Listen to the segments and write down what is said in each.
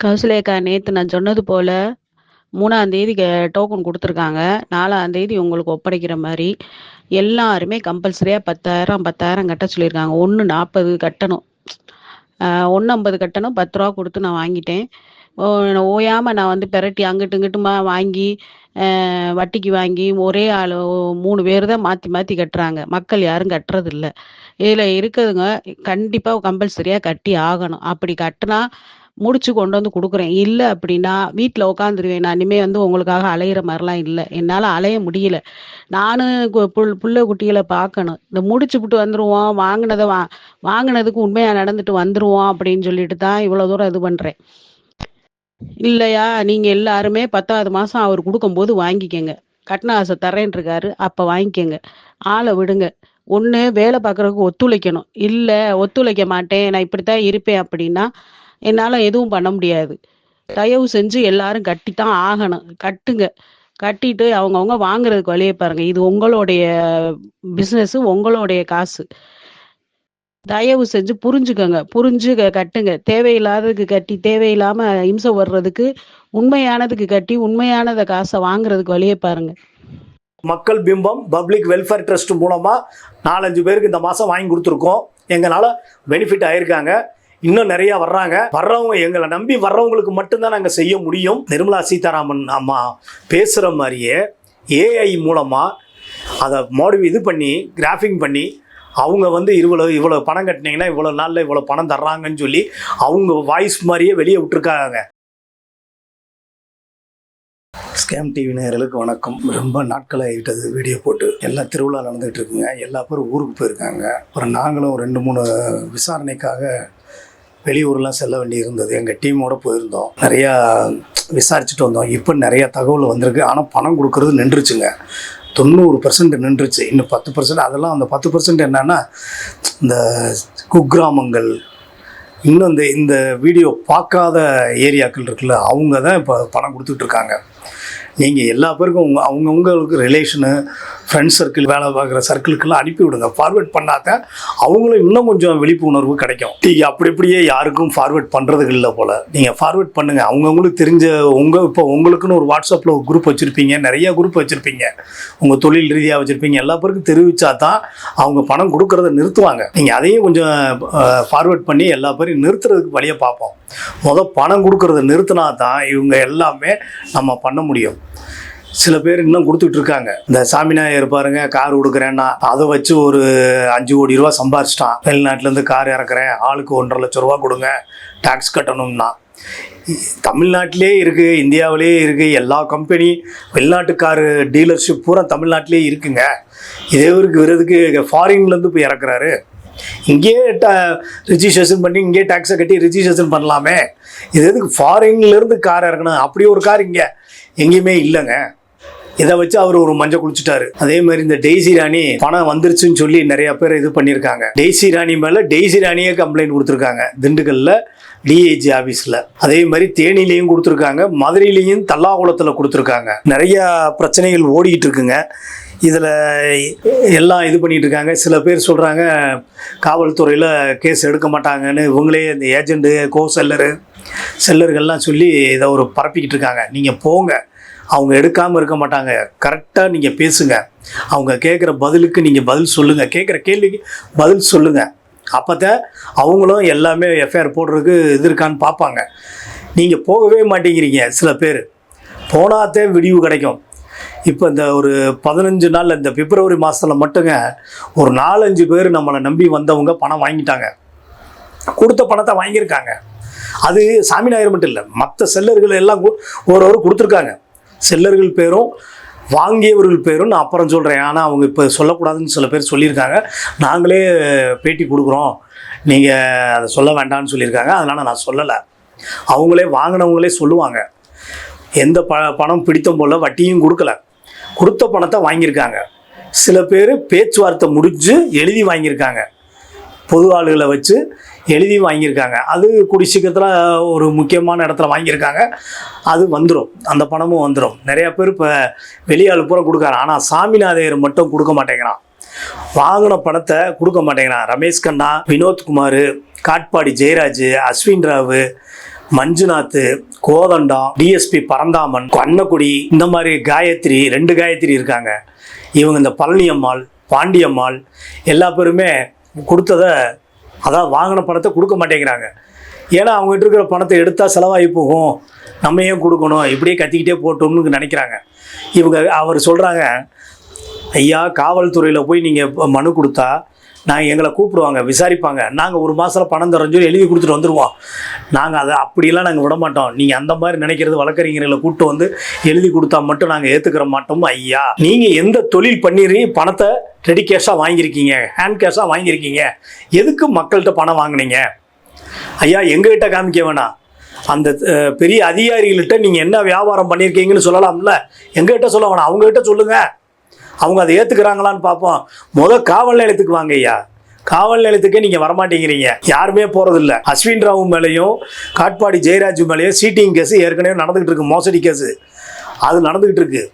கௌசலேக்கா நேத்து நான் சொன்னது போல, மூணாம் தேதி டோக்கன் கொடுத்துருக்காங்க நாலாம் தேதி உங்களுக்கு ஒப்படைக்கிற மாதிரி எல்லாருமே கம்பல்சரியா 10,000 10,000 கட்ட சொல்லியிருக்காங்க. ஒன்று நாற்பது கட்டணும். ஒன்று ஐம்பது கட்டணும். பத்து ரூபா கொடுத்து நான் வாங்கிட்டேன். ஓ ஓயாம நான் வந்து பெரட்டி அங்கிட்டும் இங்கிட்டுமா வாங்கி, வட்டிக்கு வாங்கி ஒரே ஆள் மூணு பேர் தான் மாற்றி மாற்றி கட்டுறாங்க. மக்கள் யாரும் கட்டுறதில்ல. இதில் இருக்கிறதுங்க கண்டிப்பாக கம்பல்சரியாக கட்டி ஆகணும். அப்படி கட்டினா முடிச்சு கொண்டு வந்து கொடுக்குறேன் இல்லை அப்படின்னா, வீட்டில் உட்காந்துருவேன். நான் இனிமேல் வந்து உங்களுக்காக அலையிற மாதிரிலாம் இல்லை என்னால் அலைய முடியல. நானும் கு புள் புள்ள குட்டிகள பார்க்கணும். இந்த முடிச்சு விட்டு வந்துடுவோம் வாங்கினதை வா வாங்கினதுக்கு உண்மையாக நடந்துட்டு வந்துடுவோம் அப்படின்னு சொல்லிட்டு தான் இவ்வளோ தூரம் இது பண்ணுறேன் இல்லையா, நீங்கள் எல்லாருமே பத்தாவது மாதம் அவர் கொடுக்கும்போது வாங்கிக்கங்க. கட்டுன தரேன் இருக்காரு அப்போ வாங்கிக்கங்க. ஆளை விடுங்க. ஒன்று வேலை பார்க்குறதுக்கு ஒத்துழைக்கணும். இல்லை ஒத்துழைக்க மாட்டேன். நான் இப்படித்தான் இருப்பேன் அப்படின்னா, என்னால் எதுவும் பண்ண முடியாது. தயவு செஞ்சு எல்லாரும் தான் ஆகணும். கட்டுங்க. கட்டிட்டு அவங்கவுங்க வாங்குறதுக்கு வழியை பாருங்க. இது உங்களுடைய பிஸ்னஸ் உங்களுடைய காசு. தயவு செஞ்சு புரிஞ்சுக்கோங்க புரிஞ்சு கட்டுங்க. தேவையில்லாததுக்கு கட்டி, தேவையில்லாம இம்ச வர்றதுக்கு, உண்மையானதுக்கு கட்டி, உண்மையானத காசை வாங்குறதுக்கு வழியே பாருங்க. மக்கள் பிம்பம் பப்ளிக் வெல்ஃபேர் ட்ரஸ்ட் மூலமா 4, 5 பேருக்கு இந்த மாசம் வாங்கி கொடுத்துருக்கோம். எங்களால் பெனிஃபிட் ஆயிருக்காங்க. இன்னும் நிறைய வர்றாங்க. வர்றவங்க எங்களை நம்பி வர்றவங்களுக்கு மட்டும்தான் நாங்கள் செய்ய முடியும். நிர்மலா சீதாராமன் அம்மா பேசுகிற மாதிரியே ஏஐ மூலமாக அதை மாடி இது பண்ணி கிராஃபிங் பண்ணி அவங்க வந்து இவ்வளோ இவ்வளோ பணம் கட்டினீங்கன்னா இவ்வளோ நாளில் இவ்வளோ பணம் தர்றாங்கன்னு சொல்லி அவங்க வாய்ஸ் மாதிரியே வெளியே விட்டுருக்காங்க. ஸ்கேம் டிவி நேயர்களுக்கு வணக்கம். ரொம்ப நாட்கள் ஆகிட்டது வீடியோ போட்டு எல்லாம் திருவிழா நடந்துகிட்டு இருக்குங்க. எல்லா பேரும் ஊருக்கு போயிருக்காங்க. அப்புறம் நாங்களும் ரெண்டு மூணு விசாரணைக்காக வெளியூர்லாம் செல்ல வேண்டி இருந்தது எங்கள் டீமோடு போயிருந்தோம். நிறையா விசாரிச்சுட்டு வந்தோம். இப்போ நிறையா தகவல் வந்திருக்கு. ஆனால் பணம் கொடுக்கறது நின்றுச்சுங்க. தொண்ணூறு பர்சன்ட் நின்றுச்சு. இன்னும் பத்து பர்சன்ட் அதெல்லாம் அந்த பத்து பர்சன்ட் என்னென்னா இந்த குக்கிராமங்கள் இன்னும் இந்த இந்த வீடியோ பார்க்காத ஏரியாக்கள் இருக்குல்ல அவங்க தான் இப்போ பணம் கொடுத்துட்ருக்காங்க நீங்கள் எல்லா பேருக்கும் உங்கள் அவங்கவுங்களுக்கு ரிலேஷனு ஃப்ரெண்ட்ஸ் சர்க்கிள் வேலை பார்க்குற சர்க்கிளுக்கெல்லாம் அனுப்பி விடுங்க. ஃபார்வேர்ட் பண்ணாத அவங்களும் இன்னும் கொஞ்சம் விழிப்புணர்வு கிடைக்கும். நீங்கள் அப்படி இப்படியே யாருக்கும் ஃபார்வேர்ட் பண்ணுறதுக்கு இல்லை போல். நீங்கள் ஃபார்வேர்ட் பண்ணுங்கள் அவங்கவுங்களுக்கு தெரிஞ்ச உங்கள் இப்போ உங்களுக்குன்னு ஒரு வாட்ஸ்அப்பில் ஒரு குரூப் வச்சுருப்பீங்க. நிறையா குரூப் வச்சுருப்பீங்க. உங்கள் தொழில் ரீதியாக வச்சுருப்பீங்க. எல்லா பேருக்கும் தெரிவிச்சா தான் அவங்க பணம் கொடுக்கறத நிறுத்துவாங்க. நீங்கள் அதையும் கொஞ்சம் ஃபார்வேர்ட் பண்ணி எல்லா பேரையும் நிறுத்துறதுக்கு வழியை பார்ப்போம். முதல் பணம் கொடுக்கறத நிறுத்தினா தான் இவங்க எல்லாமே நம்ம பண்ண முடியும். சில பேர் இன்னும் கொடுத்துட்டு இருக்காங்க இந்த சாமிநாயர் பாருங்க கார் கொடுக்குறேன்னா அதை வச்சு ஒரு அஞ்சு கோடி ரூபா சம்பாரிச்சிட்டான். வெளிநாட்டிலேருந்து கார் இறக்குறேன் ஆளுக்கு ஒன்றரை லட்ச ரூபா கொடுங்க டேக்ஸ் கட்டணும்னா. தமிழ்நாட்டிலே இருக்குது இந்தியாவிலே இருக்குது எல்லா கம்பெனி வெளிநாட்டு காரு டீலர்ஷிப் பூரா தமிழ்நாட்டிலே இருக்குங்க. இதே இவருக்கு விருதுக்கு ஃபாரின்லேருந்து போய் இறக்குறாரு. இங்கேயே ட ரிஜிஸ்ட்ரேஷன் பண்ணி இங்கேயே டேக்ஸை கட்டி ரிஜிஸ்ட்ரேஷன் பண்ணலாமே. இது எதுக்கு ஃபாரின்லேருந்து கார் இறக்கணும் அப்படி ஒரு கார் இங்கே எங்கேயுமே இல்லைங்க. இதை வச்சு அவர் ஒரு மஞ்சள் குளிச்சுட்டாரு. அதே மாதிரி இந்த டெய்ஸி ராணி பணம் வந்துருச்சுன்னு சொல்லி நிறைய பேர் இது பண்ணியிருக்காங்க. டெய்ஸி ராணி மேலே டெய்ஸி ராணியே கம்ப்ளைண்ட் கொடுத்துருக்காங்க. திண்டுக்கல்ல டிஏஜி ஆஃபீஸில் அதே மாதிரி தேனிலையும் கொடுத்துருக்காங்க. மதுரையிலையும் தல்லாகுளத்தில் கொடுத்துருக்காங்க. நிறைய பிரச்சனைகள் ஓடிக்கிட்டு இருக்குங்க. இதில் எல்லாம் இது பண்ணிட்டு இருக்காங்க. சில பேர் சொல்கிறாங்க காவல்துறையில் கேஸ் எடுக்க மாட்டாங்கன்னு. இவங்களே இந்த ஏஜெண்ட்டு கோ செல்லரு செல்லர்கள்லாம் சொல்லி இதை ஒரு பரப்பிக்கிட்டு இருக்காங்க. நீங்கள் போங்க. அவங்க எடுக்காமல் இருக்க மாட்டாங்க. கரெக்டாக நீங்கள் பேசுங்க. அவங்க கேட்குற பதிலுக்கு நீங்கள் பதில் சொல்லுங்கள் கேட்குற கேள்விக்கு பதில் சொல்லுங்கள் அப்போ தான் அவங்களும் எல்லாமே எஃப்ஐஆர் போடுறதுக்கு இது இருக்கான்னு பார்ப்பாங்க நீங்கள் போகவே மாட்டேங்கிறீங்க சில பேர். போனாத்தே விடிவு கிடைக்கும். இப்போ இந்த ஒரு பதினஞ்சு நாள் இந்த பிப்ரவரி மாதத்தில் மட்டுங்க ஒரு நாலஞ்சு பேர் நம்மளை நம்பி வந்தவங்க பணம் வாங்கிட்டாங்க. கொடுத்த பணத்தை வாங்கியிருக்காங்க. அது சாமிநாயர் மட்டும் இல்லை மற்ற செல்லர்கள் எல்லாம் ஒரு ஒரு கொடுத்துருக்காங்க. செல்லர்கள் பேரும் வாங்கியவர்கள் பேரும் நான் அப்புறம் சொல்கிறேன் ஆனால் அவங்க இப்போ சொல்லக்கூடாதுன்னு சில பேர் சொல்லியிருக்காங்க. நாங்களே பேட்டி கொடுக்குறோம். நீங்கள் அதை சொல்ல வேண்டாம்னு சொல்லியிருக்காங்க. அதனால் நான் சொல்லலை. அவங்களே வாங்கினவங்களே சொல்லுவாங்க. எந்த ப பணம் பிடித்தம் போல் வட்டியும் கொடுக்கல. கொடுத்த பணத்தை வாங்கியிருக்காங்க. சில பேர் பேச்சுவார்த்தை முடிஞ்சு எழுதி வாங்கியிருக்காங்க. பொது ஆளுகளை வச்சு எழுதி வாங்கியிருக்காங்க. அது கூடி சீக்கிரத்தில் ஒரு முக்கியமான இடத்துல வாங்கியிருக்காங்க. அது வந்துடும் அந்த பணமும் வந்துடும் நிறையா பேர் இப்போ வெளியாள் பூரா கொடுக்காரு ஆனால் சாமிநாதையர் மட்டும் கொடுக்க மாட்டேங்கிறான். வாங்கின பணத்தை கொடுக்க மாட்டேங்கிறான். ரமேஷ் கண்ணா வினோத்குமார் காட்பாடி ஜெயராஜ் அஸ்வின் ராவு மஞ்சுநாத் கோதண்டம் டிஎஸ்பி பரந்தாமன் கண்ணக்குடி இந்த மாதிரி காயத்ரி ரெண்டு காயத்ரி இருக்காங்க. இவங்க இந்த பழனியம்மாள் பாண்டியம்மாள் எல்லா பேருமே கொடுத்ததை அதான் வாங்கின பணத்தை கொடுக்க மாட்டேங்கிறாங்க. ஏன்னா அவங்ககிட்ட இருக்கிற பணத்தை எடுத்தால் செலவாகி போகும். நம்ம ஏன் கொடுக்கணும்? இப்படியே கத்திக்கிட்டே போட்டோம்னு நினைக்கிறாங்க. இவங்க அவர் சொல்கிறாங்க ஐயா காவல்துறையில் போய் நீங்கள் மனு கொடுத்தா நாங்கள் எங்களை கூப்பிடுவாங்க விசாரிப்பாங்க. நாங்கள் ஒரு மாதத்தில் பணம் தரோன்னு சொல்லி எழுதி கொடுத்துட்டு வந்துடுவோம் நாங்கள் அதை அப்படிலாம் நாங்கள் விட மாட்டோம். நீங்கள் அந்த மாதிரி நினைக்கிறது வழக்கறிஞர்களை கூப்பிட்டு வந்து எழுதி கொடுத்தா மட்டும் நாங்கள் ஏற்றுக்கிற மாட்டோம் ஐயா. நீங்கள் எந்த தொழில் பண்ணிடுறீங்க பணத்தை ரெடி கேஷாக வாங்கியிருக்கீங்க ஹேண்ட் கேஷாக வாங்கியிருக்கீங்க. எதுக்கு மக்கள்கிட்ட பணம் வாங்கினீங்க? ஐயா எங்ககிட்ட காமிக்க வேணாம். அந்த பெரிய அதிகாரிகள்கிட்ட நீங்கள் என்ன வியாபாரம் பண்ணியிருக்கீங்கன்னு சொல்லலாம்ல. எங்ககிட்ட சொல்ல வேணாம். அவங்ககிட்ட சொல்லுங்கள் அவங்க அதை ஏற்றுக்கிறாங்களான்னு பார்ப்போம். முதல் காவல் நிலையத்துக்கு வாங்க ஐயா. காவல் நிலையத்துக்கே நீங்கள் வரமாட்டேங்கிறீங்க. யாருமே போகிறதில்ல அஸ்வின் ராவு மேலேயும் காட்பாடி ஜெயராஜ் மேலேயும் சீட்டிங் கேஸ் ஏற்கனவே நடந்துகிட்டு இருக்கு மோசடி கேஸு. அது நடந்துகிட்டு இருக்கு.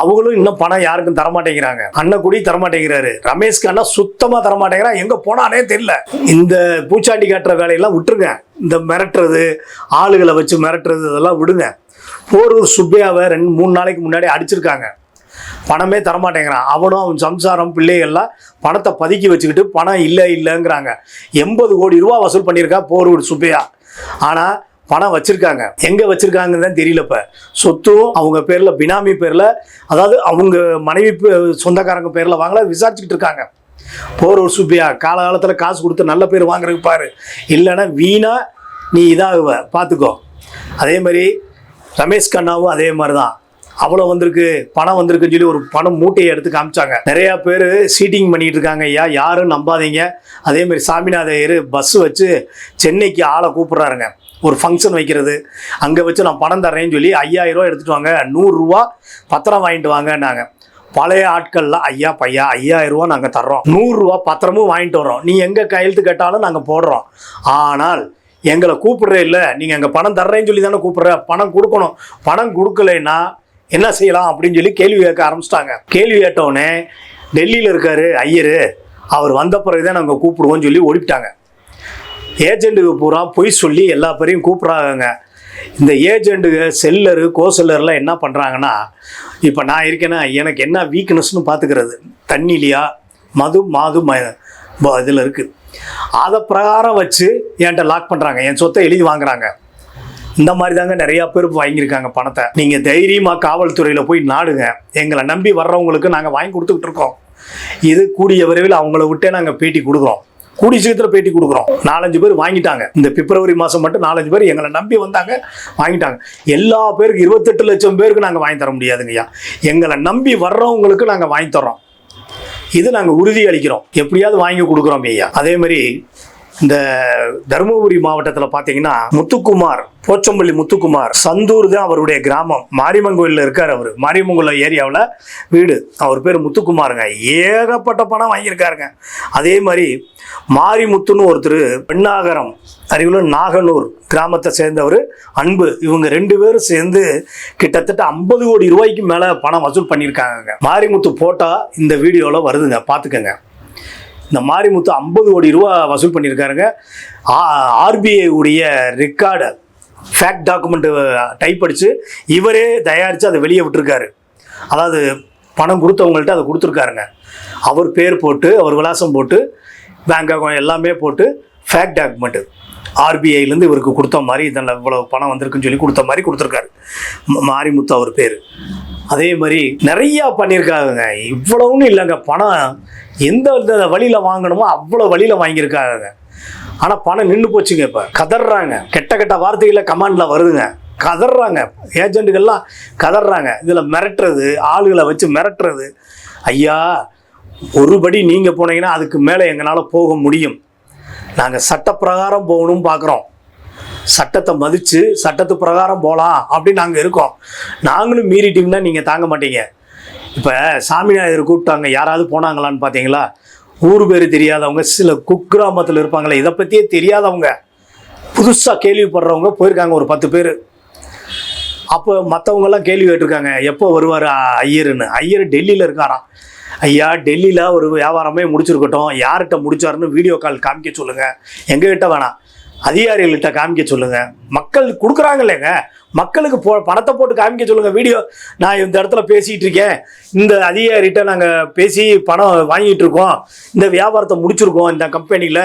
அவங்களும் இன்னும் பணம் யாருக்கும் தரமாட்டேங்கிறாங்க. அண்ணக்குடி தரமாட்டேங்கிறாரு. ரமேஷ்க்கு அண்ணா சுத்தமாக தரமாட்டேங்கிறான் எங்கே போனானே தெரியல. இந்த பூச்சாண்டி காட்டுற வேலையெல்லாம் விட்டுருங்க. இந்த மிரட்டுறது ஆளுகளை வச்சு மிரட்டுறது இதெல்லாம் விடுங்க. போரூர் சுப்பையாவை ரெண்டு மூணு நாளைக்கு முன்னாடி அடிச்சிருக்காங்க. பணமே தரமாட்டேங்கிறான். அவனும் அவன் சம்சாரம் பிள்ளைகள்லாம் பணத்தை பதுக்கி வச்சுக்கிட்டு பணம் இல்லை இல்லைங்கிறாங்க. எண்பது கோடி ரூபா வசூல் பண்ணியிருக்கா போரூர் சுப்பையா. ஆனால் பணம் வச்சுருக்காங்க. எங்கே வச்சுருக்காங்கன்னு தான் தெரியல இப்போ. சொத்தும் அவங்க பேரில் பினாமி பேரில் அதாவது அவங்க மனைவி சொந்தக்காரங்க பேரில் வாங்கல விசாரிச்சுக்கிட்டு இருக்காங்க. போர் ஒரு சுப்பியா காலகாலத்தில் காசு கொடுத்து நல்ல பேர் வாங்குறதுக்கு பாரு. இல்லைன்னா வீணா நீ இதாகுவ. பார்த்துக்கோ அதே மாதிரி ரமேஷ் கண்ணாவும் அதே மாதிரி தான் அவ்வளோ வந்திருக்கு பணம் வந்திருக்குன்னு சொல்லி ஒரு பணம் மூட்டையை எடுத்து காமிச்சாங்க. நிறையா பேர் சீட்டிங் பண்ணிட்டு இருக்காங்க ஐயா. யாரும் நம்பாதீங்க. அதே மாதிரி சாமிநாத ஐயர் பஸ் வச்சு சென்னைக்கு ஆளை கூப்பிட்றாருங்க. ஒரு ஃபங்க்ஷன் வைக்கிறது. அங்கே வச்சு நான் பணம் தர்றேன்னு சொல்லி ஐயாயிரம் ரூபா வாங்க. நூறுரூவா பத்திரம் வாங்கிட்டு வாங்கன்னாங்க. பழைய ஆட்கள்லாம் ஐயா பையா ஐயாயிரம் ரூபா நாங்கள் தர்றோம். நூறுரூவா பத்திரமும் வாங்கிட்டு வரோம் நீ எங்கே கையெழுத்து கேட்டாலும் நாங்கள் போடுறோம். ஆனால் எங்களை கூப்பிட்றே இல்லை. நீங்கள் எங்கள் பணம் தர்றேன்னு சொல்லி தானே கூப்பிட்ற. பணம் கொடுக்கணும். பணம் கொடுக்கலைன்னா என்ன செய்யலாம் அப்படின்னு சொல்லி கேள்வி கேட்க ஆரம்பிச்சிட்டாங்க. கேள்வி கேட்டவுடனே டெல்லியில் இருக்காரு ஐயர். அவர் வந்த பிறகு தான் நாங்கள் கூப்பிடுவோம்னு சொல்லி ஓடிவிட்டாங்க ஏஜென்ட்டுக்கு பூரா பொய் சொல்லி எல்லா பேரையும் கூப்பிட்றாங்க இந்த ஏஜென்ட்டுக செல்லரு கோசெல்லர்லாம் என்ன பண்ணுறாங்கன்னா இப்போ நான் இருக்கேன்னா எனக்கு என்ன வீக்னஸ்னு பார்த்துக்கிறது தண்ணிலையா? மது மாது ம இதில் இருக்குது அதை பிரகாரம் வச்சு என்கிட்ட லாக் பண்ணுறாங்க என் சொத்தை எழுதி வாங்குறாங்க. இந்த மாதிரி தாங்க நிறையா பேர் வாங்கியிருக்காங்க பணத்தை. நீங்கள் தைரியமாக காவல்துறையில் போய் நாடுங்க. எங்களை நம்பி வர்றவங்களுக்கு நாங்கள் வாங்கி கொடுத்துக்கிட்டு இருக்கோம். இது கூடிய விரைவில் அவங்கள விட்டே நாங்கள் பேட்டி கொடுக்குறோம். கூடி சீக்கிரத்தில் பேட்டி கொடுக்குறோம். நாலஞ்சு பேர் வாங்கிட்டாங்க. இந்த பிப்ரவரி மாதம் மட்டும் நாலஞ்சு பேர் எங்களை நம்பி வந்தாங்க வாங்கிட்டாங்க. எல்லா பேருக்கு இருபத்தெட்டு லட்சம் பேருக்கு நாங்கள் வாங்கி தர முடியாதுங்கய்யா எங்களை நம்பி வர்றவங்களுக்கு நாங்கள் வாங்கி தர்றோம். இது நாங்கள் உறுதி அளிக்கிறோம் எப்படியாவது வாங்கி கொடுக்குறோம் ஐயா. அதே மாதிரி இந்த தருமபுரி மாவட்டத்தில் பார்த்தீங்கன்னா முத்துக்குமார் போச்சம்பள்ளி முத்துக்குமார் சந்தூர் தான் அவருடைய கிராமம். மாரியம்மன் கோயிலில் இருக்கார் அவர். மாரியம்மன் கோயில் ஏரியாவில் வீடு. அவர் பேர் முத்துக்குமாருங்க. ஏகப்பட்ட பணம் வாங்கியிருக்காருங்க. அதே மாதிரி மாரிமுத்துன்னு ஒருத்தர் பெண்ணாகரம் அருகில் நாகனூர் கிராமத்தை சேர்ந்தவர் அன்பு. இவங்க ரெண்டு பேரும் சேர்ந்து கிட்டத்தட்ட ஐம்பது கோடி ரூபாய்க்கு மேலே பணம் வசூல் பண்ணியிருக்காங்க மாரிமுத்து போட்டால் இந்த வீடியோவில் வருதுங்க. பார்த்துக்கங்க இந்த மாரிமுத்து ஐம்பது கோடி ரூபா வசூல் பண்ணியிருக்காருங்க. ஆர்பிஐ உடைய ரெக்கார்டு ஃபேக்ட் டாக்குமெண்ட்டு டைப் அடித்து இவரே தயாரித்து அதை வெளியே விட்டுருக்காரு. அதாவது பணம் கொடுத்தவங்கள்ட்ட அதை கொடுத்துருக்காருங்க. அவர் பேர் போட்டு அவர் விலாசம் போட்டு பேங்க் அக்கௌண்ட் எல்லாமே போட்டு ஃபேக்ட் டாக்குமெண்ட்டு ஆர்பிஐலேருந்து இவருக்கு கொடுத்த மாதிரி இதில் இவ்வளோ பணம் வந்திருக்குன்னு சொல்லி கொடுத்த மாதிரி கொடுத்துருக்காரு. மாரிமுத்து அவர் பேர். அதே மாதிரி நிறையா பண்ணியிருக்காங்க இவ்வளவுன்னு இல்லைங்க. பணம் எந்த வழியில் வாங்கணுமோ அவ்வளோ வழியில் வாங்கியிருக்காருங்க ஆனால் பணம் நின்று போச்சுங்க இப்போ. கதறாங்க கெட்ட கெட்ட வார்த்தைகளில் கமாண்டில் வருதுங்க. கதறாங்க ஏஜெண்டுகள்லாம் கதறாங்க இதில் மிரட்டுறது ஆளுகளை வச்சு மிரட்டுறது. ஐயா ஒருபடி நீங்கள் போனீங்கன்னா அதுக்கு மேலே எங்களால் போக முடியும். நாங்கள் சட்டப்பிரகாரம் போகணும்னு பார்க்குறோம் சட்டத்தை மதித்து சட்டத்து பிரகாரம் போகலாம் அப்படின்னு நாங்கள் இருக்கோம். நாங்களும் மீறிட்டீங்கன்னா நீங்கள் தாங்க மாட்டீங்க. இப்போ சாமிநாயகர் கூப்பிட்டாங்க யாராவது போனாங்களான்னு பார்த்தீங்களா ஊர் பேர் தெரியாதவங்க சில குக்கிராமத்தில் இருப்பாங்களே இதை பற்றியே தெரியாதவங்க. புதுசாக கேள்விப்படுறவங்க போயிருக்காங்க ஒரு பத்து பேர். அப்போ மற்றவங்கெல்லாம் கேள்வி கேட்டிருக்காங்க எப்போ வருவார் ஐயருன்னு. ஐயர் டெல்லியில் இருக்காராம் ஐயா டெல்லியில் ஒரு வியாபாரமே முடிச்சிருக்கட்டும். யார்கிட்ட முடிச்சாருன்னு வீடியோ கால் காமிக்க சொல்லுங்கள் எங்ககிட்ட வேணாம். அதிகாரிகள்கிட்ட காமிக்க சொல்லுங்க. மக்கள் கொடுக்குறாங்க இல்லைங்க. மக்களுக்கு போ பணத்தை போட்டு காமிக்க சொல்லுங்க. வீடியோ நான் இந்த இடத்துல பேசிகிட்டு இருக்கேன். இந்த அதிகாரிகிட்ட நாங்கள் பேசி பணம் வாங்கிட்டு இருக்கோம். இந்த வியாபாரத்தை முடிச்சிருக்கோம் இந்த கம்பெனியில்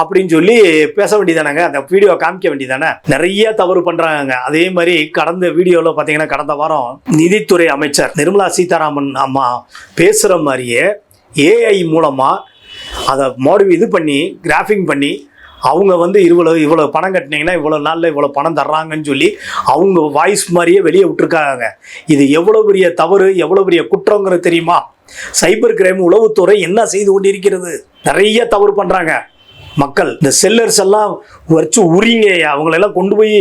அப்படின்னு சொல்லி பேச வேண்டியதானங்க. அந்த வீடியோ காமிக்க வேண்டியதானே? நிறைய தவறு பண்றாங்க அதே மாதிரி கடந்த வீடியோவில் பார்த்தீங்கன்னா கடந்த வாரம் நிதித்துறை அமைச்சர் நிர்மலா சீதாராமன் அம்மா பேசுகிற மாதிரியே ஏஐ மூலமாக அதை மோடி இது பண்ணி கிராஃபிங் பண்ணி அவங்க வந்து இவ்வளோ இவ்வளோ பணம் கட்டினீங்கன்னா இவ்வளோ நாளில் இவ்வளோ பணம் தர்றாங்கன்னு சொல்லி அவங்க வாய்ஸ் மாதிரியே வெளியே விட்டுருக்காங்க. இது எவ்வளோ பெரிய தவறு எவ்வளோ பெரிய குற்றங்கிறது தெரியுமா? சைபர் கிரைம் உளவுத்துறை என்ன செய்து கொண்டிருக்கிறது? நிறைய தவறு பண்ணுறாங்க மக்கள் இந்த செல்லர்ஸ் எல்லாம் வச்சு உரிங்க அவங்களெல்லாம் கொண்டு போய்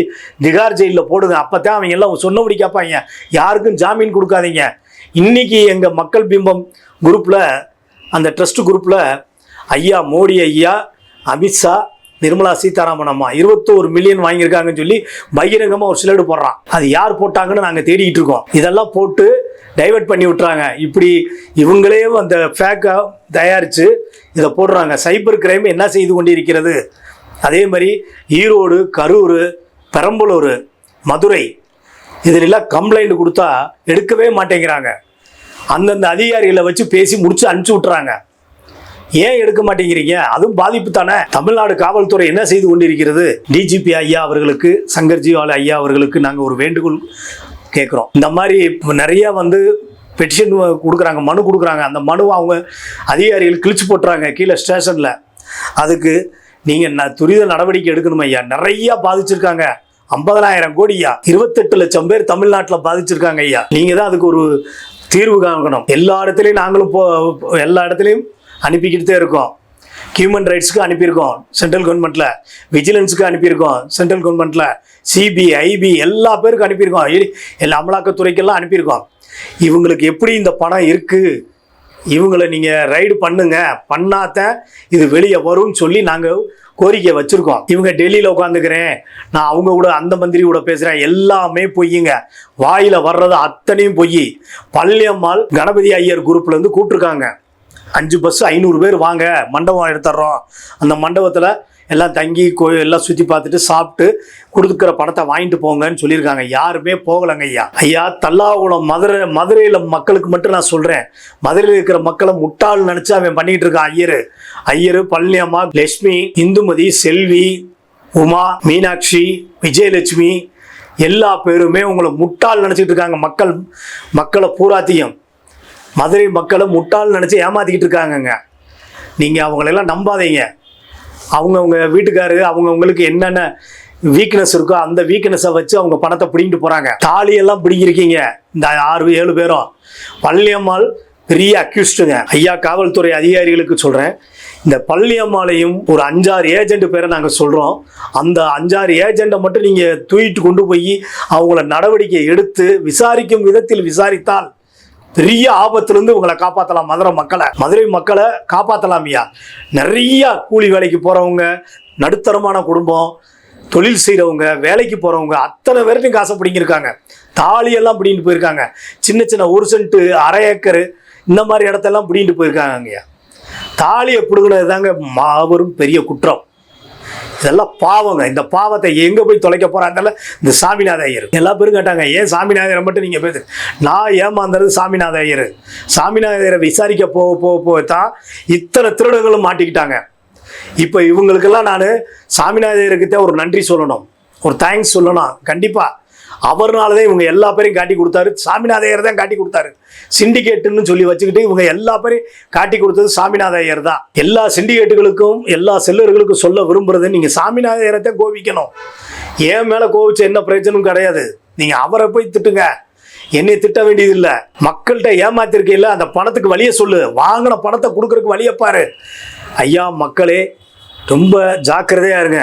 திகார் ஜெயிலில் போடுங்க. தான் அவங்க எல்லாம் சொன்னபடி கேட்பாங்க யாருக்கும் ஜாமீன் கொடுக்காதீங்க. இன்னைக்கு எங்கள் மக்கள் பிம்பம் குரூப்பில் அந்த ட்ரஸ்ட் குரூப்பில் ஐயா மோடி ஐயா அமித்ஷா நிர்மலா சீதாராமன் அம்மா இருபத்தோரு மில்லியன் வாங்கியிருக்காங்கன்னு சொல்லி பகிரங்கமாக ஒரு சிலடு போடுறான். அது யார் போட்டாங்கன்னு நாங்கள் தேடிட்டு இருக்கோம். இதெல்லாம் போட்டு டைவர்ட் பண்ணி விட்டுறாங்க. இப்படி இவங்களே அந்த ஃபேக்கை தயாரித்து இதை போடுறாங்க. சைபர் கிரைம் என்ன செய்து கொண்டிருக்கிறது? அதே மாதிரி ஈரோடு கரூர் பெரம்பலூர் மதுரை இதிலெல்லாம் கம்ப்ளைண்ட் கொடுத்தா எடுக்கவே மாட்டேங்கிறாங்க. அந்தந்த அதிகாரிகளை வச்சு பேசி முடிச்சு அனுப்பிச்சி விட்டுறாங்க. ஏன் எடுக்க மாட்டேங்கிறீங்க? அதுவும் பாதிப்பு தானே. தமிழ்நாடு காவல்துறை என்ன செய்து கொண்டிருக்கிறது? டிஜிபி ஐயா அவர்களுக்கு சங்கர் ஜிவால் ஐயா அவர்களுக்கு நாங்கள் ஒரு வேண்டுகோள் கேட்குறோம் இந்த மாதிரி நிறையா நிறைய வந்து பெட்டிஷன் கொடுக்குறாங்க மனு கொடுக்குறாங்க. அந்த மனுவை அவங்க அதிகாரிகள் கிழிச்சு போட்டுறாங்க கீழே ஸ்டேஷனில். அதுக்கு நீங்கள் ந துரித நடவடிக்கை எடுக்கணும் ஐயா. நிறையா பாதிச்சிருக்காங்க. ஐம்பதனாயிரம் கோடியா இருபத்தெட்டு லட்சம் பேர் தமிழ்நாட்டில் பாதிச்சிருக்காங்க ஐயா. நீங்கள் தான் அதுக்கு ஒரு தீர்வு காணணும். எல்லா இடத்துலையும் நாங்களும் போ எல்லா இடத்துலையும் அனுப்பிக்கிட்டே இருக்கோம். ஹியூமன் ரைட்ஸ்க்கு அனுப்பியிருக்கோம். சென்ட்ரல் கவர்மெண்ட்டில் விஜிலன்ஸுக்கு அனுப்பியிருக்கோம். சென்ட்ரல் கவர்மெண்ட்டில் சிபி ஐபி எல்லா பேருக்கும் அனுப்பியிருக்கோம். எல்லா அமலாக்கத்துறைக்கெல்லாம் அனுப்பியிருக்கோம். இவங்களுக்கு எப்படி இந்த பணம் இருக்குது இவங்களை நீங்கள் ரைடு பண்ணுங்க. பண்ணாதான் இது வெளியே வரும்னு சொல்லி நாங்கள் கோரிக்கை வச்சுருக்கோம். இவங்க டெல்லியில் உட்காந்துக்கிறேன். நான் அவங்க கூட அந்த மந்திரி கூட பேசுகிறேன் எல்லாமே பொய்யுங்க வாயில் வர்றது அத்தனையும் பொய். பள்ளியம்மாள் கணபதி ஐயர் குரூப்லேருந்து கூப்பிட்ருக்காங்க அஞ்சு பஸ் ஐநூறு பேர் வாங்க மண்டபம் எடுத்துட்றோம். அந்த மண்டபத்தில் எல்லாம் தங்கி கோயில் எல்லாம் சுற்றி பார்த்துட்டு சாப்பிட்டு கொடுக்குற பணத்தை வாங்கிட்டு போங்கன்னு சொல்லியிருக்காங்க. யாருமே போகலைங்க ஐயா. ஐயா தல்லாகுளம் மதுரை மதுரையில் மக்களுக்கு மட்டும் நான் சொல்கிறேன் மதுரையில் இருக்கிற மக்களை முட்டாள் நினச்சி அவன் பண்ணிகிட்டு இருக்கான் ஐயர். ஐயர் பழனியம்மா லட்சுமி இந்துமதி செல்வி உமா மீனாட்சி விஜயலட்சுமி எல்லா பேருமே உங்களை முட்டாள் நினச்சிட்டு இருக்காங்க மக்கள் மக்களை பூராத்தியம். மதுரை மக்களை முட்டாள் நினச்சி ஏமாத்திக்கிட்டு இருக்காங்கங்க. நீங்கள் அவங்களெல்லாம் நம்பாதீங்க. அவங்கவுங்க வீட்டுக்காரு அவங்கவுங்களுக்கு என்னென்ன வீக்னஸ் இருக்கோ அந்த வீக்னஸை வச்சு அவங்க பணத்தை பிடிங்கிட்டு போகிறாங்க தாலியெல்லாம் பிடிங்கிருக்கீங்க. இந்த ஆறு ஏழு பேரும். பழனியம்மாள் பெரிய அக்யூஸ்டுங்க ஐயா காவல்துறை அதிகாரிகளுக்கு சொல்கிறேன் இந்த பள்ளியம்மாளையும் ஒரு அஞ்சாறு ஏஜெண்ட் பேரை நாங்கள் சொல்கிறோம் அந்த அஞ்சாறு ஏஜெண்ட்டை மட்டும் நீங்கள் தூக்கிட்டு கொண்டு போய் அவங்கள நடவடிக்கை எடுத்து விசாரிக்கும் விதத்தில் விசாரித்தால் பெரிய ஆபத்திலிருந்து உங்களை காப்பாற்றலாம் மதுரை மக்களை. மதுரை மக்களை காப்பாற்றலாம் ஐயா. நிறைய கூலி வேலைக்கு போகிறவங்க நடுத்தரமான குடும்பம் தொழில் செய்கிறவங்க வேலைக்கு போகிறவங்க அத்தனை பேர்ட்டையும் காசை பிடிங்கிருக்காங்க. தாலியெல்லாம் பிடிங்கிட்டு போயிருக்காங்க. சின்ன சின்ன ஒரு சென்ட்டு அரை ஏக்கரு இந்த மாதிரி இடத்தெல்லாம் பிடிங்கிட்டு போயிருக்காங்க ஐயா. தாலியை பிடுங்கினது தாங்க மாபெரும் பெரிய குற்றம். இதெல்லாம் பாவங்க. இந்த பாவத்தை எங்க போய் தொலைக்க போறாங்கல்ல இந்த சாமிநாத ஐயர். எல்லா பேரும் கேட்டாங்க ஏன் சாமிநாதையரை மட்டும் நீங்க பேசு நான் ஏமாந்தது சாமிநாத ஐயர். சாமிநாத ஐயரை விசாரிக்க போக போக போக தான் இத்தனை திருடங்களும் மாட்டிக்கிட்டாங்க. இப்போ இவங்களுக்கெல்லாம் நான் சாமிநாதையருக்கிட்ட ஒரு நன்றி சொல்லணும். ஒரு தேங்க்ஸ் சொல்லணும். கண்டிப்பா. அவர்னால தான் இவங்க எல்லா பேரையும் காட்டி கொடுத்தாரு. சாமிநாதையர் தான் காட்டி கொடுத்தாரு. சிண்டிகேட்டுன்னு சொல்லி வச்சுக்கிட்டு இவங்க எல்லா பேரையும் காட்டி கொடுத்தது சாமிநாதையர் தான். எல்லா சிண்டிகேட்டுகளுக்கும் எல்லா செல்லர்களுக்கும் சொல்ல விரும்புறது நீங்கள் சாமிநாத தான் கோவிக்கணும் என் மேலே கோவிச்ச என்ன பிரயோஜனம் கிடையாது. நீங்கள் அவரை போய் திட்டுங்க. என்னை திட்ட வேண்டியதில்லை. மக்கள்கிட்ட ஏமாத்திருக்கையில் அந்த பணத்துக்கு வழியை சொல்லு. வாங்கின பணத்தை கொடுக்கறதுக்கு வழியை பாரு. ஐயா மக்களே ரொம்ப ஜாக்கிரதையாக இருங்க.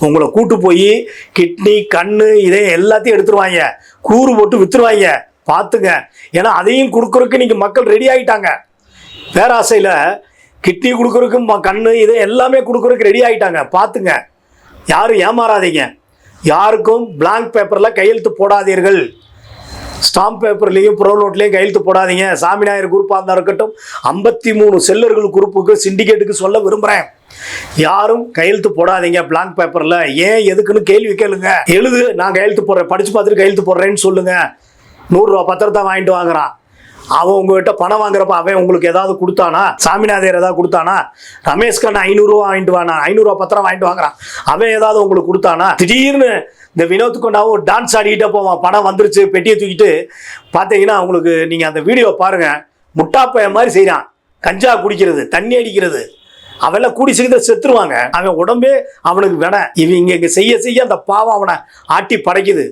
உங்களை கூட்டு போய் கிட்னி கண்ணு இதை எல்லாத்தையும் எடுத்துருவாங்க. கூறு போட்டு வித்துருவாங்க. பார்த்துங்க. ஏன்னா அதையும் கொடுக்குறதுக்கு நீங்கள் மக்கள் ரெடி ஆகிட்டாங்க பேராசையில் கிட்னி கொடுக்குறதுக்கு ம- கண்ணு இதை எல்லாமே கொடுக்குறதுக்கு ரெடி ஆகிட்டாங்க பார்த்துங்க. யாரும் ஏமாறாதீங்க. யாருக்கும் பிளாங்க் பேப்பரில் கையெழுத்து போடாதீர்கள். ஸ்டாம்ப் பேப்பர்லேயும் ப்ரோ நோட்லேயும் கையெழுத்து போடாதீங்க. சாமிநாயர் குரூப்பாக இருந்தால் இருக்கட்டும் ஐம்பத்தி மூணு செல்லர்கள் குரூப்புக்கு சிண்டிகேட்டுக்கு சொல்ல விரும்புகிறேன் யாரும் கையெழுத்து போடாதீங்க பிளாங்க் பேப்பர்ல ஏன் எதுக்குன்னு கேள்வி கேளுங்க. எழுது நான் கையெழுத்து போடுறேன். படிச்சு பார்த்துட்டு கையெழுத்து போடுறேன்னு சொல்லுங்க. நூறுரூவா பத்திரத்தை வாங்கிட்டு வாங்குறான். அவன் உங்ககிட்ட பணம் வாங்குறப்ப அவன் உங்களுக்கு ஏதாவது கொடுத்தானா? சாமிநாதையர் ஏதாவது கொடுத்தானா? ரமேஷ்கண்ணா ஐநூறுரூவா வாங்கிட்டு வானா? ஐநூறுரூவா பத்திரம் வாங்கிட்டு வாங்குறான். அவன் ஏதாவது உங்களுக்கு கொடுத்தானா? திடீர்னு இந்த வினோத் கொண்டாவும் டான்ஸ் ஆடிக்கிட்டே போவான். பணம் வந்துருச்சு பெட்டியை தூக்கிட்டு. பார்த்தீங்கன்னா உங்களுக்கு நீங்கள் அந்த வீடியோ பாருங்கள் முட்டாப்பைய மாதிரி செய்கிறான் கஞ்சா குடிக்கிறது தண்ணி அடிக்கிறது. அவெல்லாம் கூடி சீக்கிரம் செத்துருவாங்க. அவன் உடம்பே அவனுக்கு வேணாம் இவங்க இங்க செய்ய செய்ய அந்த பாவம் அவனை ஆட்டி படைக்குது.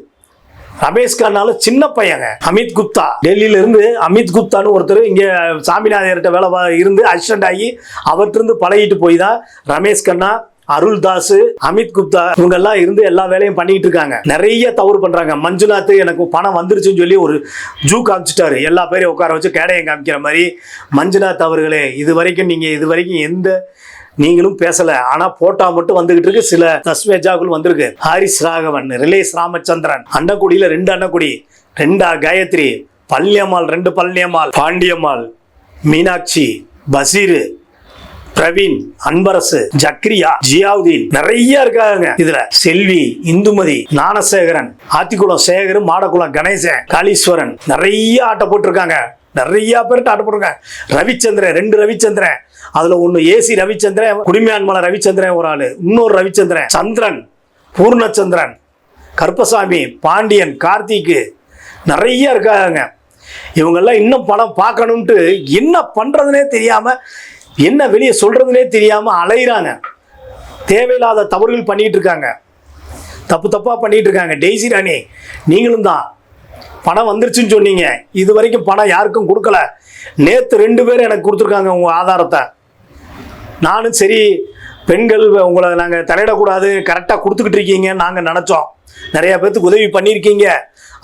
ரமேஷ் கண்ணால சின்ன பையங்க அமித் குப்தா. டெல்லியில இருந்து அமித் குப்தான்னு ஒருத்தர் இங்க சாமிநாதையர்கிட்ட வேலை இருந்து அசிஸ்டன்ட் ஆகி அவர்கிட்ட இருந்து பழகிட்டு போய் தான் ரமேஷ் கண்ணா அருள்தாஸ் அமித் குப்தா இவங்க எல்லாம் இருந்து எல்லா வேலையும் பண்ணிட்டு இருக்காங்க. நிறைய தவறு பண்றாங்க. மஞ்சுநாத் எனக்கு பணம் வந்துருச்சுன்னு சொல்லி ஒரு ஜூ காமிச்சிட்டாரு. எல்லா பேரையும் உட்கார வச்சு கேடையம் காமிக்கிற மாதிரி. மஞ்சுநாத் அவர்களே இது வரைக்கும் நீங்க இது வரைக்கும் எந்த நீங்களும் பேசல. ஆனா போட்டா மட்டும் வந்துகிட்டு இருக்கு. சில தஸ்வேஜாக்கள் வந்திருக்கு. ஹாரிஸ் ராகவன் ரிலேஸ் ராமச்சந்திரன் அண்டக்குடியில ரெண்டு அன்னக்குடி ரெண்டா காயத்ரி பள்ளியம்மாள் ரெண்டு பழனியம்மாள் பாண்டியம்மாள் மீனாட்சி பசீரு பிரவீன் அன்பரசு ஜக்ரியா ஜியாவுதீன் நிறைய இருக்காங்க இதுல செல்வி இந்துமதி ஞானசேகரன் ஆத்திக்குளம் சேகர் மாடக்குளம் கணேசன் காளீஸ்வரன் நிறைய ஆட்ட போட்டிருக்காங்க. நிறைய பேர்கிட்ட ஆட்ட போட்டிருக்காங்க. ரவிச்சந்திரன் ரெண்டு ரவிச்சந்திரன். அதுல ஒன்னு ஏசி ரவிச்சந்திரன் குடிமையான்மலை ரவிச்சந்திரன் ஒரு ஆளு. இன்னொரு ரவிச்சந்திரன் சந்திரன் பூர்ணச்சந்திரன் கருப்பசாமி பாண்டியன் கார்த்திக்கு நிறைய இருக்காங்க இவங்கெல்லாம் இன்னும் படம் பார்க்கணுன்ட்டு என்ன பண்றதுனே தெரியாம என்ன வெளியே சொல்றதுனே தெரியாம அலையிறாங்க. தேவையில்லாத தவறுகள் பண்ணிட்டு இருக்காங்க தப்பு தப்பா பண்ணிட்டு இருக்காங்க டெய்ஸி ராணி நீங்களும் தான். பணம் வந்துருச்சுன்னு சொன்னீங்க. இது வரைக்கும் பணம் யாருக்கும் கொடுக்கல. நேத்து ரெண்டு பேரும் எனக்கு கொடுத்துருக்காங்க உங்க ஆதாரத்தை. நானும் சரி பெண்கள் உங்களை நாங்கள் தலையிடக்கூடாது கரெக்டாக கொடுத்துக்கிட்டு இருக்கீங்க நாங்கள் நினச்சோம். நிறைய பேர்த்துக்கு உதவி பண்ணியிருக்கீங்க.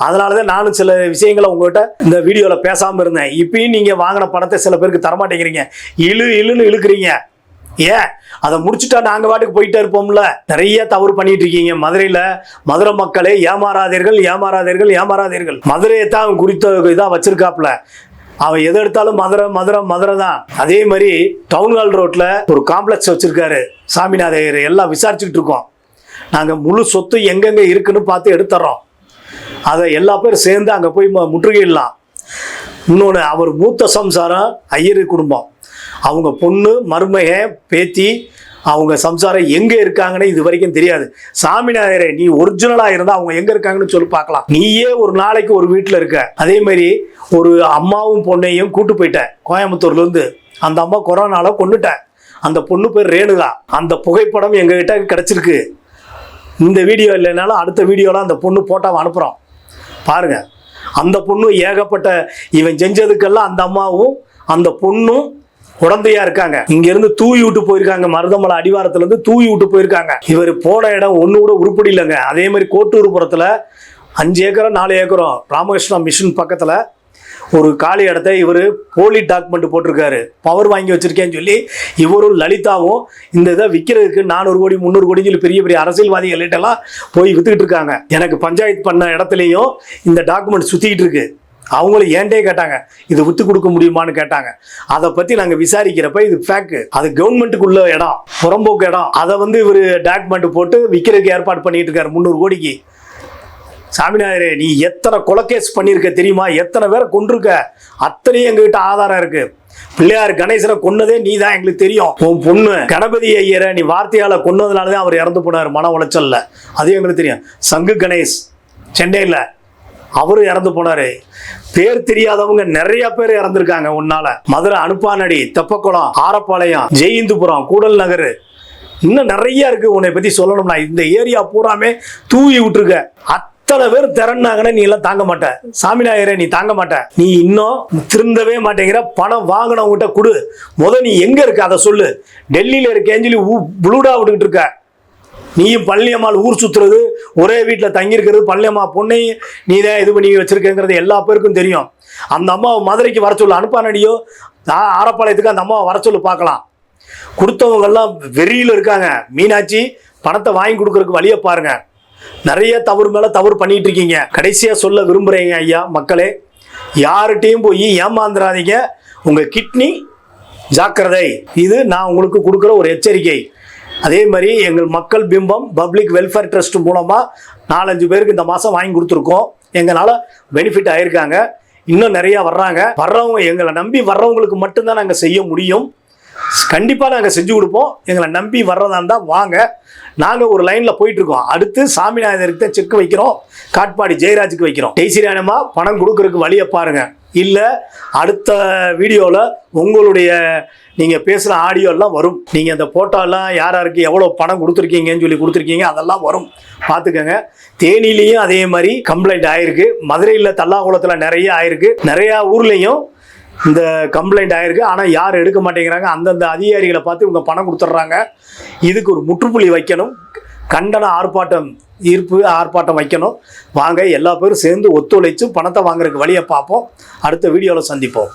அதனால தான் நானும் சில விஷயங்களை உங்கள்கிட்ட இந்த வீடியோவில் பேசாமல் இருந்தேன். இப்பயும் நீங்கள் வாங்கின பணத்தை சில பேருக்கு தரமாட்டேங்கிறீங்க இழு இழுன்னு இழுக்கிறீங்க. ஏன்? அதை முடிச்சுட்டா நாங்கள் வாட்டுக்கு போயிட்டே இருப்போம்ல. நிறைய தவறு பண்ணிட்டு இருக்கீங்க. மதுரையில் மதுரை மக்களே ஏமாறாதீர்கள் ஏமாறாதீர்கள் ஏமாறாதீர்கள். மதுரையை தான் அவன் குறித்த இதாக வச்சிருக்காப்புல. அவன் எது எடுத்தாலும் மதுரை மதுரை மதுரை தான். அதே மாதிரி டவுன் ஹால் ரோட்டில் ஒரு காம்ப்ளெக்ஸ் வச்சிருக்காரு. சாமிநாதையர் எல்லாம் விசாரிச்சுக்கிட்டு இருக்கோம். நாங்கள் முழு சொத்து எங்கெங்கே இருக்குன்னு பார்த்து எடுத்துறோம் அதை எல்லா பேரும் சேர்ந்து அங்கே போய் முற்றுகையிடலாம். இன்னொன்று அவர் மூத்த சம்சாரம் ஐயர் குடும்பம். அவங்க பொண்ணு மருமக பேத்தி அவங்க சம்சாரம் எங்கே இருக்காங்கன்னு இது வரைக்கும் தெரியாது. சாமிநாதரே நீ ஒரிஜினலாக இருந்தால் அவங்க எங்கே இருக்காங்கன்னு சொல்லி பார்க்கலாம். நீயே ஒரு நாளைக்கு ஒரு வீட்டில் இருக்க. அதே மாதிரி ஒரு அம்மாவும் பொண்ணையும் கூட்டு போயிட்டேன். கோயம்புத்தூர்லேருந்து. அந்த அம்மா கொரோனால கொண்டுட்டேன் அந்த பொண்ணு பேர் ரேணுகா. அந்த புகைப்படம் எங்ககிட்ட கிடச்சிருக்கு. இந்த வீடியோ இல்லைனாலும் அடுத்த வீடியோலாம் அந்த பொண்ணு போட்டாவை அனுப்புகிறோம் பாருங்க. அந்த பொண்ணு ஏகப்பட்ட இவன் செஞ்சதுக்கெல்லாம் அந்த அம்மாவும் அந்த பொண்ணும் உடந்தையா இருக்காங்க. இங்க இருந்து தூவி விட்டு போயிருக்காங்க. மருதமலை அடிவாரத்துல இருந்து தூவி விட்டு போயிருக்காங்க. இவர் போன இடம் ஒண்ணு கூட உருப்படி இல்லைங்க. அதே மாதிரி கோட்டூர் புறத்துல அஞ்சு ஏக்கரம் நாலு ஏக்கரம் ராமகிருஷ்ணா மிஷன் பக்கத்துல ஒரு காலி இடத்த இவர் போலி டாக்குமெண்ட் போட்டிருக்காரு. பவர் வாங்கி வச்சிருக்கேன்னு சொல்லி இவரும் லலிதாவும் இந்த இதை விற்கிறதுக்கு நானூறு கோடி முந்நூறு கோடின்னு சொல்லி பெரிய பெரிய அரசியல்வாதிகள்கிட்ட எல்லாம் போய் வித்துக்கிட்டு இருக்காங்க. எனக்கு பஞ்சாயத்து பண்ண இடத்துலையும் இந்த டாக்குமெண்ட் சுத்திக்கிட்டு இருக்கு. அவங்களும் ஏன்டே கேட்டாங்க இது வித்து கொடுக்க முடியுமான்னு கேட்டாங்க. அதை பத்தி நாங்க விசாரிக்கிறப்ப இது ஃபேக்கு அது கவர்மெண்ட்டுக்குள்ள இடம் புறம்போக்கு இடம். அதை வந்து இவர் டாக்குமெண்ட் போட்டு விற்கிறதுக்கு ஏற்பாடு பண்ணிட்டு இருக்காரு முந்நூறு கோடிக்கு. சாமிநாதரே நீ எத்தனை கொலகேஸ் பண்ணியிருக்க தெரியுமா? எத்தனை பேரை கொண்டிருக்க அத்தனையும் எங்ககிட்ட ஆதாரம் இருக்கு. பிள்ளையார் கணேசனை கொன்னதே நீ தான் எங்களுக்கு தெரியும். உன் பொண்ணு கணபதி ஐயரை நீ வார்த்தையால கொன்னதுனால தான் அவர் இறந்து போனார் மன உளைச்சல்ல. அது எங்களுக்கு தெரியும். சங்கு கணேஷ் சென்னையில் அவரும் இறந்து போனாரு. பேர் தெரியாதவங்க நிறைய பேர் இறந்துருக்காங்க உன்னால. மதுரை அனுப்பானடி தெப்பக்குளம் ஆரப்பாளையம் ஜெயிந்துபுரம் கூடல் நகர். இன்னும் நிறைய இருக்கு. உன்னை பத்தி சொல்லணும்னா இந்த ஏரியா பூராமே தூவி விட்டுருக்க. அத்தனை பேர் திறன்னாங்கன்னா நீ எல்லாம் தாங்க மாட்ட. சாமிநாயகரே நீ தாங்க மாட்ட. நீ இன்னும் திருந்தவே மாட்டேங்கிற பணம் வாங்கினவங்ககிட்ட கொடு. முத நீ எங்க இருக்க அதை சொல்லு. டெல்லியில இருக்கேன்னு சொல்லி ஊ- புளூடா விட்டுக்கிட்டு இருக்க. நீயும் பழனியம்மாள் ஊர் சுத்துறது ஒரே வீட்டில் தங்கியிருக்கிறது பழனியம்மா பொண்ணையும் நீ தான் இது பண்ணி வச்சிருக்கேங்கிறது எல்லா பேருக்கும் தெரியும். அந்த அம்மாவை மதுரைக்கு வர சொல்லு அனுப்பானடியோ? ஆரப்பாளையத்துக்கு அந்த அம்மாவை வர சொல்லு பார்க்கலாம். கொடுத்தவங்கெல்லாம் வெறியில் இருக்காங்க. மீனாட்சி பணத்தை வாங்கி கொடுக்கறதுக்கு வழியை பாருங்கள் நிறைய தவறு மேல தவறு பண்ணிட்டு இருக்கீங்க கடைசியா சொல்ல விரும்புறீங்க ஐயா மக்களே யார்கிட்டையும் போய் ஏமாந்துடாதீங்க உங்க கிட்னி ஜாக்கிரதை. இது நான் உங்களுக்கு கொடுக்குற ஒரு எச்சரிக்கை. அதே மாதிரி எங்கள் மக்கள் பிம்பம் பப்ளிக் வெல்ஃபேர் ட்ரஸ்ட் மூலமாக நாலஞ்சு பேருக்கு இந்த மாதம் வாங்கி கொடுத்துருக்கோம். எங்களால் பெனிஃபிட் ஆயிருக்காங்க. இன்னும் நிறையா வர்றாங்க. வர்றவங்க எங்களை நம்பி வர்றவங்களுக்கு மட்டும்தான் நாங்கள் செய்ய முடியும். கண்டிப்பாக நாங்கள் செஞ்சு கொடுப்போம். எங்களை நம்பி வர்றதா இருந்தால் வாங்க. நாங்கள் ஒரு லைனில் போயிட்டுருக்கோம். அடுத்து சாமிநாதருக்கு தான் செக் வைக்கிறோம். காட்பாடி ஜெயராஜுக்கு வைக்கிறோம். டெய்சிரானமா பணம் கொடுக்குறதுக்கு வழியை பாருங்கள் இல்லை அடுத்த வீடியோவில் உங்களுடைய நீங்கள் பேசுகிற ஆடியோலாம் வரும். நீங்கள் அந்த ஃபோட்டோலாம் யார் யாருக்கு எவ்வளோ பணம் கொடுத்துருக்கீங்கன்னு சொல்லி கொடுத்துருக்கீங்க அதெல்லாம் வரும். பார்த்துக்கோங்க. தேனிலையும் அதே மாதிரி கம்ப்ளைண்ட் ஆயிருக்கு. மதுரையில் தல்லாகுளத்தில் நிறைய ஆயிருக்கு. நிறையா ஊர்லேயும் இந்த கம்ப்ளைண்ட் ஆயிருக்கு. ஆனால் யார் எடுக்க மாட்டேங்கிறாங்க? அந்தந்த அதிகாரிகளை பார்த்து இவங்க பணம் கொடுத்துட்றாங்க. இதுக்கு ஒரு முற்றுப்புள்ளி வைக்கணும். கண்டன ஆர்ப்பாட்டம் ஈர்ப்பு ஆர்ப்பாட்டம் வைக்கணும். வாங்க எல்லா பேரும் சேர்ந்து ஒத்துழைச்சு பணத்தை வாங்குறதுக்கு வழியை பார்ப்போம். அடுத்த வீடியோவில் சந்திப்போம்.